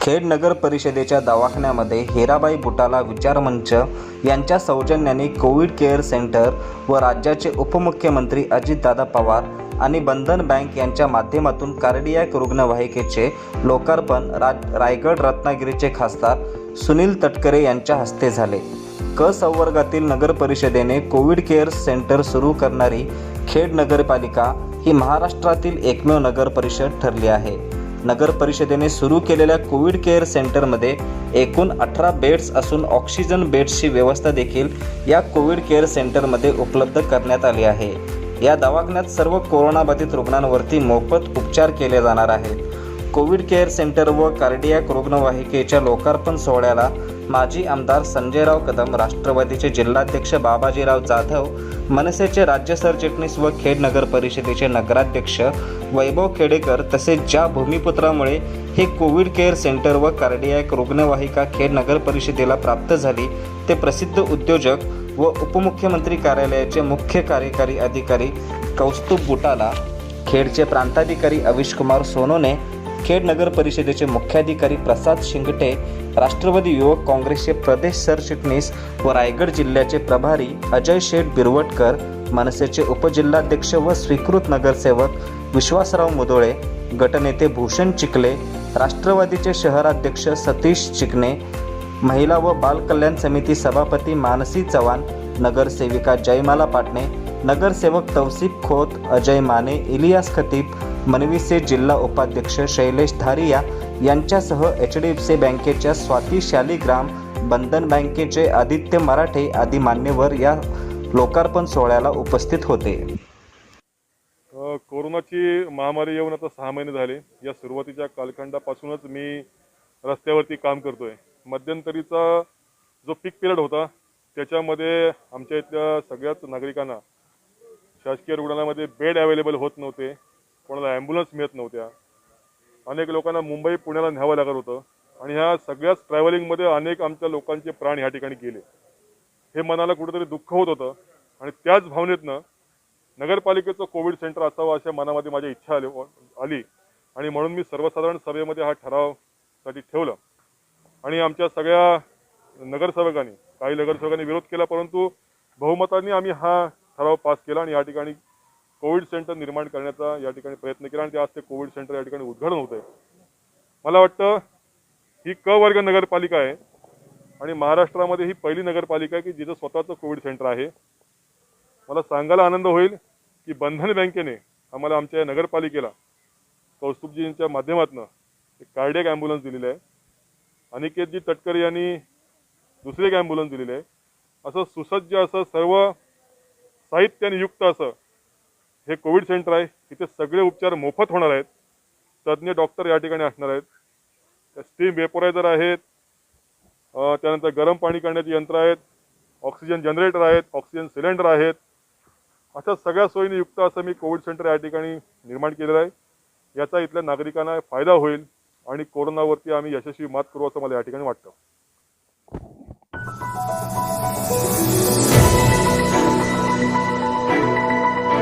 खेड नगर परिषदेच्या दवाखान्यामध्ये हेराबाई बुटाला विचारमंच यांच्या सौजन्याने कोविड केअर सेंटर व राज्याचे उपमुख्यमंत्री अजितदादा पवार आणि बंधन बँक यांच्या माध्यमातून कार्डियाक रुग्णवाहिकेचे लोकार्पण राज रायगड रत्नागिरीचे खासदार सुनील तटकरे यांच्या हस्ते झाले. क संवर्गातील नगर परिषदेने कोविड केअर सेंटर सुरू करणारी खेड नगरपालिका ही महाराष्ट्रातील एकमेव नगर परिषद ठरली आहे. नगर परिषदेने सुरू केलेल्या कोविड केअर सेंटरमध्ये एकूण अठरा बेड्स असून ऑक्सिजन बेड्सची व्यवस्था देखील या कोविड केअर सेंटरमध्ये उपलब्ध करण्यात आली आहे. या दवाखान्यात सर्व कोरोनाबाधित रुग्णांवरती मोफत उपचार केले जाणार आहेत. कोविड केअर सेंटर व कार्डियाक रुग्णवाहिकेच्या लोकार्पण सोहळ्याला माजी आमदार संजयराव कदम राष्ट्रवादीचे जिल्हाध्यक्ष बाबाजीराव जाधव मनसेचे राज्य सरचिटणीस व खेड नगर परिषदेचे नगराध्यक्ष वैभव खेडेकर तसेच ज्या भूमिपुत्रामुळे हे कोविड केअर सेंटर व कार्डियाक रुग्णवाहिका खेड नगर परिषदेला प्राप्त झाली ते प्रसिद्ध उद्योजक व उपमुख्यमंत्री कार्यालयाचे मुख्य कार्यकारी अधिकारी कौस्तुभ बुटाला खेडचे प्रांताधिकारी अविशकुमार सोनोने खेड नगर परिषदेचे मुख्याधिकारी प्रसाद शिंगटे राष्ट्रवादी युवक काँग्रेसचे प्रदेश सरचिटणीस व रायगड जिल्ह्याचे प्रभारी अजय शेठ बिरवटकर मनसेचे उपजिल्हाध्यक्ष व स्वीकृत नगरसेवक विश्वासराव मुदोळे गटनेते भूषण चिखले राष्ट्रवादीचे शहराध्यक्ष सतीश चिकणे महिला व बाल कल्याण समिती सभापती मानसी चव्हाण नगरसेविका जयमाला पाटणे नगरसेवक तौसिफ खोत अजय माने इलियास खतीब मनवीचे जिल्हा उपाध्यक्ष शैलेश धारिया यांच्यासह एच डी एफ सी बँकेच्या स्वाती शालिग्राम बंधन बँकेचे आदित्य मराठे आदी मान्यवर या लोकार्पण सोहळ्याला उपस्थित होते. कोरोनाची महामारी येऊन आता सहा महिने झाले. या सुरुवातीच्या कालखंडापासूनच मी रस्त्यावरती काम करतोय. मध्यंतरीचा जो पीक पिरियड होता त्याच्यामध्ये आमच्या इथल्या सगळ्याच नागरिकांना शासकीय रुग्णालयामध्ये बेड अवेलेबल होत नव्हते. कोणाला ॲम्ब्युलन्स मिळत नव्हत्या. अनेक लोकांना मुंबई पुण्याला न्यावं लागत होतं. आणि ह्या सगळ्याच ट्रॅव्हलिंगमध्ये अनेक आमच्या लोकांचे प्राण ह्या ठिकाणी गेले. हे मनाला कुठेतरी दुःख होत होतं. आणि त्याच भावनेतनं नगरपालिकेचं कोविड सेंटर असावं अशा मनामध्ये माझी इच्छा आली आली. आणि म्हणून मी सर्वसाधारण सभेमध्ये हा ठरावसाठी ठेवलं. आणि आमच्या सगळ्या नगरसेवकांनी काही नगरसेवकांनी विरोध केला परंतु बहुमताने आम्ही हा ठराव पास केला आणि या ठिकाणी कोविड सेंटर निर्माण करण्याचा या ठिकाणी प्रयत्न केला आणि ते आज ते कोविड सेंटर या ठिकाणी उद्घाटन होत आहे मला वाटतं ही क वर्ग नगरपालिका आहे आणि महाराष्ट्रामध्ये ही पहिली नगरपालिका आहे की जिथं स्वतःचं कोविड सेंटर आहे. मला सांगायला आनंद होईल की बंधन बँकेने आम्हाला आमच्या या नगरपालिकेला कौस्तुभजींच्या माध्यमातून एक कार्डियक ॲम्ब्युलन्स दिलेलं आहे. अनिकेतजी तटकर यांनी दुसरी एक ॲम्ब्युलन्स दिलेली आहे. असं सुसज्ज असं सर्व साहित्याने युक्त असं हे कोविड सेंटर आहे इथे सगळे उपचार मोफत होणार आहेत. तज्ज्ञ डॉक्टर या ठिकाणी असणार आहेत. स्टीम वेपोरायझर आहेत. त्यानंतर गरम पाणी करण्याची यंत्र आहेत. ऑक्सिजन जनरेटर आहेत ऑक्सिजन सिलेंडर आहेत. अशा सगळ्या सोयीने युक्त असं मी कोविड सेंटर या ठिकाणी निर्माण केलेलं आहे. याचा इथल्या नागरिकांना फायदा होईल आणि कोरोनावरती आम्ही यशस्वी मात करू असं मला या ठिकाणी वाटतं.